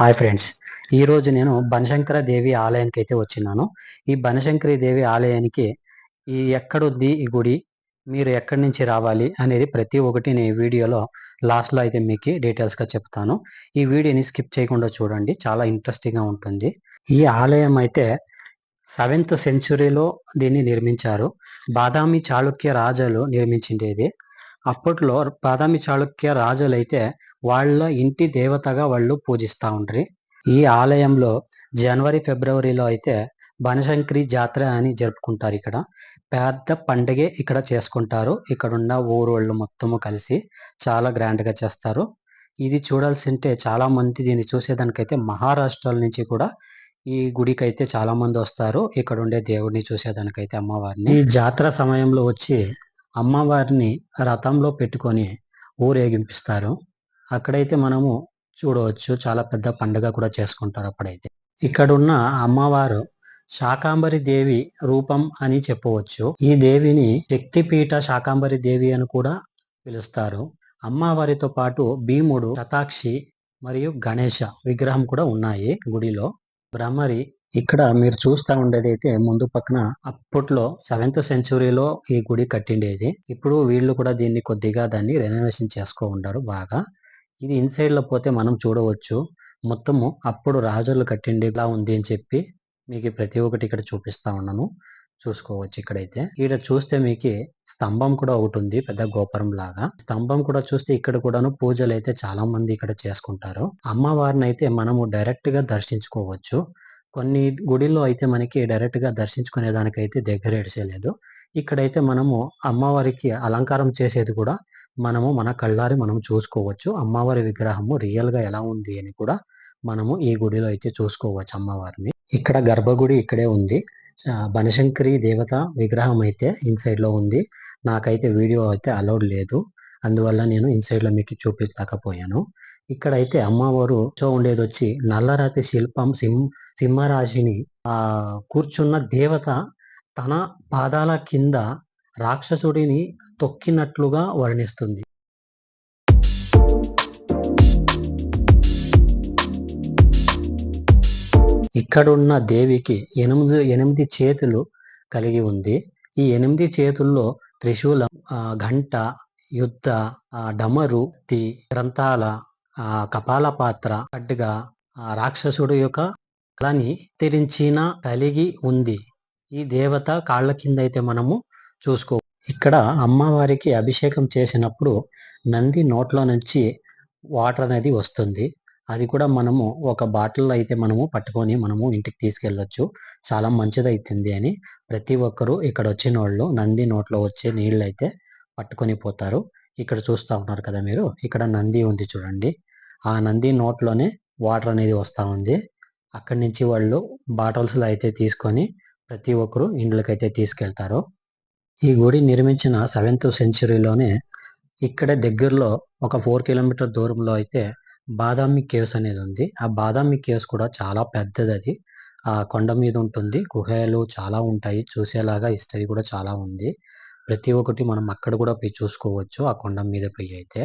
Hi friends ఈరోజు నేను బనశంకర దేవి ఆలయానికి అయితే వచ్చినాను ఈ బనశంకరి దేవి ఆలయానికి ఈ ఎక్కడుంది ఈ గుడి మీరు ఎక్కడి నుంచి రావాలి అనేది ప్రతి ఒక్కటి నేను ఈ వీడియోలో లాస్ట్లో అయితే మీకు డీటెయిల్స్గా చెప్తాను. ఈ వీడియోని స్కిప్ చేయకుండా చూడండి. చాలా ఇంట్రెస్టింగ్గా ఉంటుంది. ఈ ఆలయం అయితే సెవెంత్ సెంచురీలో దీన్ని నిర్మించారు. బాదామి చాళుక్య రాజులు నిర్మించిండేది. అప్పట్లో బాదామి చాళుక్య రాజులు అయితే వాళ్ళ ఇంటి దేవతగా వాళ్ళు పూజిస్తూ ఉండ్రి. ఈ ఆలయంలో జనవరి ఫిబ్రవరిలో అయితే బనశంకరి జాతర అని జరుపుకుంటారు ఇక్కడ. పెద్ద పండగే ఇక్కడ చేసుకుంటారు. ఇక్కడ ఉన్న ఊరోళ్ళు మొత్తము కలిసి చాలా గ్రాండ్గా చేస్తారు. ఇది చూడాల్సి ఉంటే చాలా మంది దీన్ని చూసేదానికైతే మహారాష్ట్రాల నుంచి కూడా ఈ గుడికి అయితే చాలా మంది వస్తారు. ఇక్కడ ఉండే దేవుడిని చూసేదానికైతే అమ్మవారిని. ఈ జాతర సమయంలో వచ్చి అమ్మవారిని రథంలో పెట్టుకొని ఊరేగింపిస్తారు. అక్కడైతే మనము చూడవచ్చు చాలా పెద్ద పండుగ కూడా చేసుకుంటారు అప్పుడైతే. ఇక్కడున్న అమ్మవారు శాకాంబరి దేవి రూపం అని చెప్పవచ్చు. ఈ దేవిని శక్తిపీఠ శాకాంబరి దేవి అని కూడా పిలుస్తారు. అమ్మవారితో పాటు భీముడు శతాక్షి మరియు గణేష విగ్రహం కూడా ఉన్నాయి గుడిలో. బ్రహ్మరి ఇక్కడ మీరు చూస్తూ ఉండేది అయితే ముందు పక్కన అప్పట్లో సెవెంత్ సెంచురీలో ఈ గుడి కట్టిండేది. ఇప్పుడు వీళ్ళు కూడా దీన్ని కొద్దిగా దాన్ని రెనోవేషన్ చేసుకో ఉంటారు బాగా. ఇది ఇన్సైడ్లో పోతే మనం చూడవచ్చు. మొత్తము అప్పుడు రాజులు కట్టిండేలా ఉంది అని చెప్పి మీకు ప్రతి ఒక్కటి ఇక్కడ చూపిస్తా ఉన్నాను. చూసుకోవచ్చు ఇక్కడైతే. ఇక్కడ చూస్తే మీకు స్తంభం కూడా ఒకటి ఉంది పెద్ద గోపురం లాగా. స్తంభం కూడా చూస్తే ఇక్కడ కూడాను పూజలు అయితే చాలా మంది ఇక్కడ చేసుకుంటారు. అమ్మవారిని అయితే మనము డైరెక్ట్గా దర్శించుకోవచ్చు. కొన్ని గుడిలో అయితే మనకి డైరెక్ట్గా దర్శించుకునే దానికైతే దగ్గర ఎడిసేలేదు ఇక్కడైతే మనము అమ్మవారికి అలంకారం చేసేది కూడా మనము మన కళ్ళారి మనం చూసుకోవచ్చు. అమ్మవారి విగ్రహము రియల్గా ఎలా ఉంది అని కూడా మనము ఈ గుడిలో అయితే చూసుకోవచ్చు అమ్మవారిని. ఇక్కడ గర్భగుడి ఇక్కడే ఉంది. బనశంకరి దేవత విగ్రహం అయితే ఇన్సైడ్లో ఉంది. నాకైతే వీడియో అయితే అలౌడ్ లేదు. అందువల్ల నేను ఇన్సైడ్లో మీకు చూపించలేకపోయాను. ఇక్కడైతే అమ్మవారు చో ఉండేది వచ్చి నల్లరాతి శిల్పం సింహ సింహరాశిని ఆ కూర్చున్న దేవత తన పాదాల కింద రాక్షసుడిని తొక్కినట్లుగా వర్ణిస్తుంది. ఇక్కడున్న దేవికి ఎనిమిది ఎనిమిది చేతులు కలిగి ఉంది. ఈ ఎనిమిది చేతుల్లో త్రిశూలం ఘంట యుద్ధ డమరు గ్రంథాల కపాల పాత్ర అడ్డుగా రాక్షసుడు యొక్క కళని తెరించిన కలిగి ఉంది. ఈ దేవత కాళ్ళ కింద అయితే మనము చూసుకో ఇక్కడ అమ్మవారికి అభిషేకం చేసినప్పుడు నంది నోట్లో నుంచి వాటర్ అనేది వస్తుంది. అది కూడా మనము ఒక బాటిల్లో అయితే మనము పట్టుకొని మనము ఇంటికి తీసుకెళ్ళొచ్చు. చాలా మంచిదైతుంది అని ప్రతి ఒక్కరూ ఇక్కడ వచ్చిన వాళ్ళు నంది నోట్లో వచ్చే నీళ్ళు అయితే పట్టుకొని పోతారు. ఇక్కడ చూస్తూ ఉన్నారు కదా మీరు. ఇక్కడ నంది ఉంది చూడండి. ఆ నంది నోట్లోనే వాటర్ అనేది వస్తూ ఉంది. అక్కడి నుంచి వాళ్ళు బాటిల్స్లో అయితే తీసుకొని ప్రతి ఒక్కరు ఇండ్లకైతే తీసుకెళ్తారు. ఈ గుడి నిర్మించిన సెవెంత్ సెంచురీలోనే ఇక్కడ దగ్గరలో ఒక ఫోర్ కిలోమీటర్ దూరంలో అయితే బాదామి కేవ్స్ అనేది ఉంది. ఆ బాదామి కేవ్స్ కూడా చాలా పెద్దది అది. ఆ కొండ మీద ఉంటుంది. గుహలు చాలా ఉంటాయి. చూసేలాగా హిస్టరీ కూడా చాలా ఉంది. ప్రతి ఒక్కటి మనం అక్కడ కూడా పోయి చూసుకోవచ్చు ఆ కొండ మీద పోయి అయితే.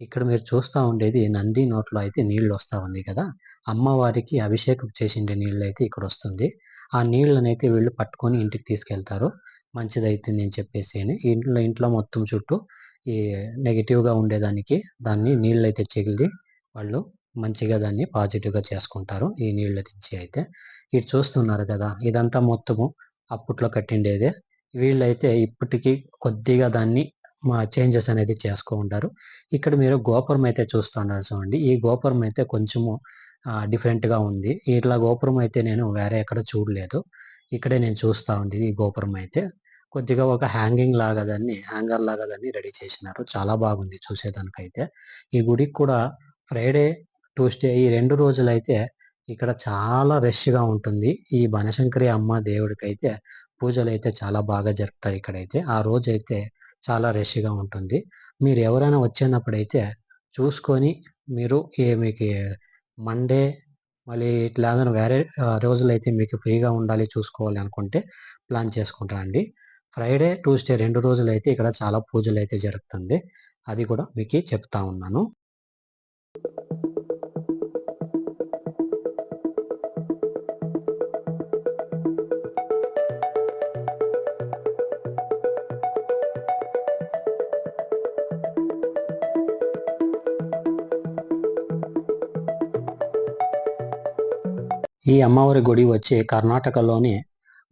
ఇక్కడ మీరు చూస్తూ ఉండేది నంది నోట్లో అయితే నీళ్ళు వస్తూ ఉంది కదా. అమ్మవారికి అభిషేకం చేసిండే నీళ్ళు అయితే ఇక్కడ వస్తుంది. ఆ నీళ్ళనైతే వీళ్ళు పట్టుకొని ఇంటికి తీసుకెళ్తారు. మంచిదైతుంది అని చెప్పేసి ఇంట్లో ఇంట్లో మొత్తం చుట్టూ ఈ నెగిటివ్గా ఉండేదానికి దాన్ని నీళ్ళు అయితే చెగిలి వాళ్ళు మంచిగా దాన్ని పాజిటివ్గా చేసుకుంటారు ఈ నీళ్ళ నుంచి అయితే. ఇటు చూస్తున్నారు కదా ఇదంతా మొత్తము అప్పట్లో కట్టిండేదే. వీళ్ళైతే ఇప్పటికీ కొద్దిగా దాన్ని మా చేంజెస్ అనేది చేసుకో ఉంటారు. ఇక్కడ మీరు గోపురం అయితే చూస్తున్నారు చూడండి. ఈ గోపురం అయితే కొంచెము డిఫరెంట్గా ఉంది. ఇట్లా గోపురం అయితే నేను వేరే ఎక్కడ చూడలేదు. ఇక్కడే నేను చూస్తూ ఉంది ఈ గోపురం అయితే. కొద్దిగా ఒక హ్యాంగింగ్ లాగా దాన్ని హ్యాంగర్ లాగా దాన్ని రెడీ చేసినారు. చాలా బాగుంది చూసేదానికైతే. ఈ గుడికి కూడా ఫ్రైడే ట్యూస్డే ఈ రెండు రోజులైతే ఇక్కడ చాలా రష్గా ఉంటుంది. ఈ బనశంకరి అమ్మ దేవుడికి అయితే పూజలు అయితే చాలా బాగా జరుపుతారు ఇక్కడైతే. ఆ రోజు అయితే చాలా రష్గా ఉంటుంది. మీరు ఎవరైనా వచ్చినప్పుడైతే చూసుకొని మీరు మీకు మండే మళ్ళీ ఇట్లా వేరే రోజులైతే మీకు ఫ్రీగా ఉండాలి చూసుకోవాలి అనుకుంటే ప్లాన్ చేసుకుంటారండి ఫ్రైడే ట్యూస్డే రెండు రోజులు అయితే ఇక్కడ చాలా పూజలు అయితే జరుగుతుంది అది కూడా మీకు చెప్తా ఉన్నాను. ఈ అమ్మవారి గుడి వచ్చి కర్ణాటకలోని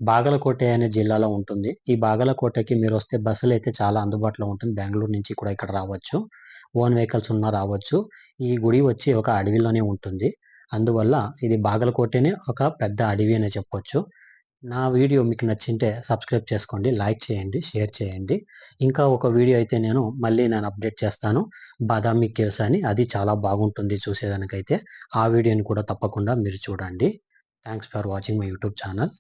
బాగలకోట అనే జిల్లాలో ఉంటుంది. ఈ బాగలకోటకి మీరు వస్తే బస్సులు అయితే చాలా అందుబాటులో ఉంటుంది. బెంగళూరు నుంచి కూడా ఇక్కడ రావచ్చు. ఓన్ వెహికల్స్ ఉన్నా రావచ్చు. ఈ గుడి వచ్చి ఒక అడవిలోనే ఉంటుంది. అందువల్ల ఇది బాగలకోటనే ఒక పెద్ద అడవి అనే చెప్పొచ్చు. నా వీడియో మీకు నచ్చింటే సబ్స్క్రైబ్ చేసుకోండి లైక్ చేయండి షేర్ చేయండి. ఇంకా ఒక వీడియో అయితే నేను మళ్ళీ నేను అప్డేట్ చేస్తాను. బాదామి కేవ్స్ అని. అది చాలా బాగుంటుంది చూసేదానికైతే. ఆ వీడియోని కూడా తప్పకుండా మీరు చూడండి. Thanks for watching my YouTube channel.